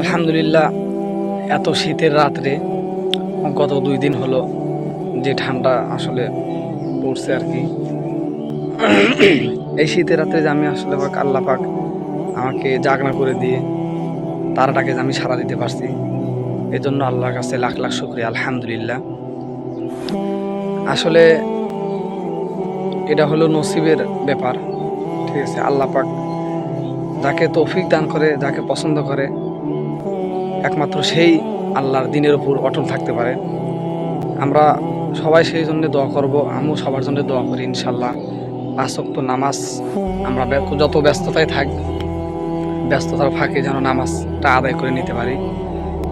আলহামদুলিল্লাহ, এত শীতের রাত্রে গত দুই দিন হলো যে ঠান্ডা আসলে পড়ছে আর কি। এই শীতের রাত্রে যে আমি আসলে পাক আল্লাহ পাক আমাকে জাগনা করে দিয়ে তারাটাকে যে আমি সারা দিতে পারছি, এজন্য আল্লাহর কাছে লাখ লাখ শুক্রিয়া, আলহামদুলিল্লাহ। আসলে এটা হলো নসিবের ব্যাপার, ঠিক আছে? আল্লাহ পাক যাকে তৌফিক দান করে, যাকে পছন্দ করে, একমাত্র সেই আল্লাহর দিনের উপর অটল থাকতে পারে। আমরা সবাই সেই জন্য দোয়া করব, আমিও সবার জন্য দোয়া করি ইনশাল্লাহ পাঁচক্ত নামাজ, আমরা যত ব্যস্ততায় থাক, ব্যস্ততার ফাঁকে যেন নামাজটা আদায় করে নিতে পারি।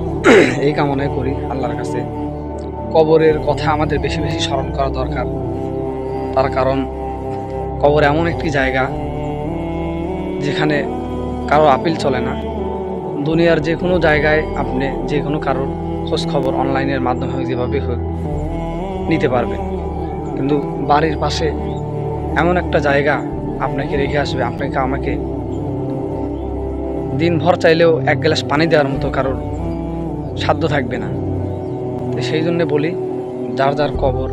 এই কামনাই করি আল্লাহর কাছে। কবরের কথা আমাদের বেশি বেশি স্মরণ করা দরকার। তার কারণ, কবর এমন একটি জায়গা যেখানে কারও আপিল চলে না। দুনিয়ার যে কোনো জায়গায় আপনি যে কোনো কারোর খোঁজ খবর অনলাইনের মাধ্যমে হোক যেভাবে হোক, নিতে পারবেন। কিন্তু বাড়ির পাশে এমন একটা জায়গা আপনাকে রেখে আসবে, আপনাকে আমাকে দিনভর চাইলেও এক গ্লাস পানি দেওয়ার মতো কারোর সাধ্য থাকবে না। তো সেই জন্যে বলি, যার যার কবর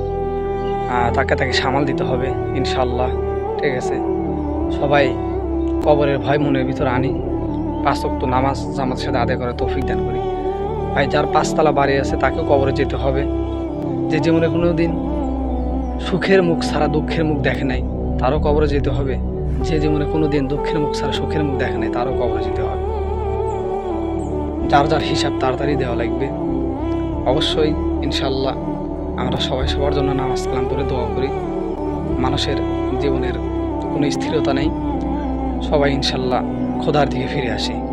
তাকে তাকে সামাল দিতে হবে ইনশাল্লাহ ঠিক আছে? সবাই কবরের ভয় মনের ভিতরে আনি। পাঁচ ওয়াক্ত নামাজ জামাতের সাথে আদায় করে তৌফিক দান করি। ভাই, যার পাঁচতলা বাড়ি আছে, তাকেও কবরে যেতে হবে। যে জীবনে কোনো দিন সুখের মুখ ছাড়া দুঃখের মুখ দেখে নাই, তারও কবরে যেতে হবে। যে জীবনে কোনো দিন দুঃখের মুখ ছাড়া সুখের মুখ দেখে নাই, তারও কবরে যেতে হবে। যার যার হিসাব তাড়াতাড়ি দেওয়া লাগবে। অবশ্যই ইনশাল্লাহ আমরা সবাই সবার জন্য নামাজ কালাম করে দোয়া করি। মানুষের জীবনের কোনো স্থিরতা নেই। সবাই ইনশাল্লাহ খোদার দিকে ফিরে আসি।